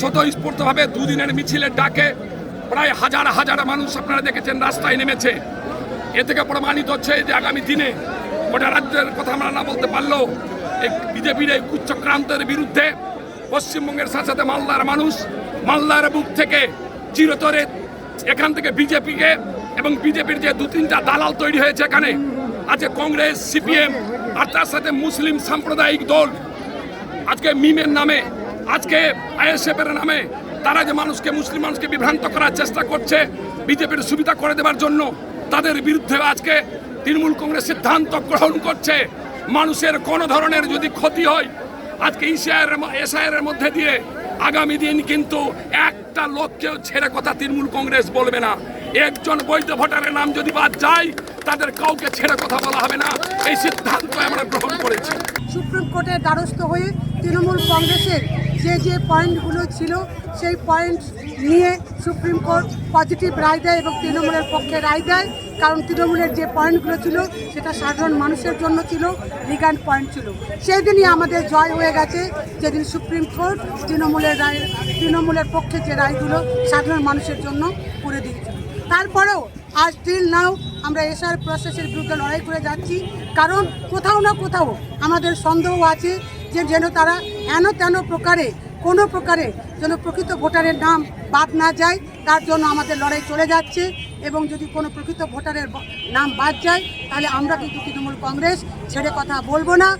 স্বতঃস্ফূর্তভাবে দুদিনের মিছিলের ডাকে প্রায় হাজার হাজার মানুষ আপনারা দেখেছেন রাস্তায় নেমেছে। এ থেকে প্রমাণিত হচ্ছে যে আগামী দিনে গোটা রাজ্যের কথা আমরা না বলতে পারলেও এই বিজেপির এই কুচ্চক্রান্তের বিরুদ্ধে পশ্চিমবঙ্গের সাথে সাথে মালদার মানুষ, মালদার বুক থেকে চিরতরে এখান থেকে বিজেপিকে এবং বিজেপির যে দু তিনটা দালাল তৈরি হয়েছে এখানে আজকে কংগ্রেস, সিপিএম আর তার সাথে মুসলিম সাম্প্রদায়িক দল। আজকে মিমের নামে আজকে আইএসএফ এর নামে তারা যে মানুষকে, মুসলিম মানুষকে বিভ্রান্ত করার চেষ্টা করছে বিজেপির সুবিধা করে দেওয়ার জন্য, তাদের বিরুদ্ধে আজকে তৃণমূল কংগ্রেস সিদ্ধান্ত গ্রহণ করছে। মানুষের কোনো ধরনের যদি ক্ষতি হয়, আজকে ইসিআইয়ের এসআইয়ের মধ্যে দিয়ে আগামী দিন কিন্তু একটা লোককেও ছেড়ে কথা তৃণমূল কংগ্রেস বলবে না। একজন বৈধ ভোটারের নাম যদি বাদ যায় তাদের কাউকে ছেড়ে কথা বলা হবে না। এই সিদ্ধান্ত আমরা গ্রহণ করেছি। সুপ্রিম কোর্টের দ্বারস্থ হয়ে তৃণমূল কংগ্রেসের যে যে পয়েন্টগুলো ছিল, সেই পয়েন্ট নিয়ে সুপ্রিম কোর্ট পজিটিভ রায় দেয় এবং তৃণমূলের পক্ষে রায় দেয়। কারণ তৃণমূলের যে পয়েন্টগুলো ছিল, সেটা সাধারণ মানুষের জন্য ছিল লিগান পয়েন্ট ছিল। সেই দিনই আমাদের জয় হয়ে গেছে, যেদিন সুপ্রিম কোর্ট তৃণমূলের রায়, তৃণমূলের পক্ষে যে রায়গুলো সাধারণ মানুষের জন্য করে দিচ্ছিল তারপরেও, আজ স্টিল নাও আমরা এসআর প্রসেসের বিরুদ্ধে লড়াই করে যাচ্ছি, কারণ কোথাও না কোথাও আমাদের সন্দেহ আছে যে যেন তারা এন তেন প্রকারে, কোনো প্রকারে যেন প্রকৃত ভোটারের নাম বাদ না যায়, তার জন্য আমাদের লড়াই চলে যাচ্ছে। এবং যদি কোনো প্রকৃত ভোটারের নাম বাদ যায়, তাহলে আমরা কিন্তু তৃণমূল কংগ্রেস ছেড়ে কথা বলব না।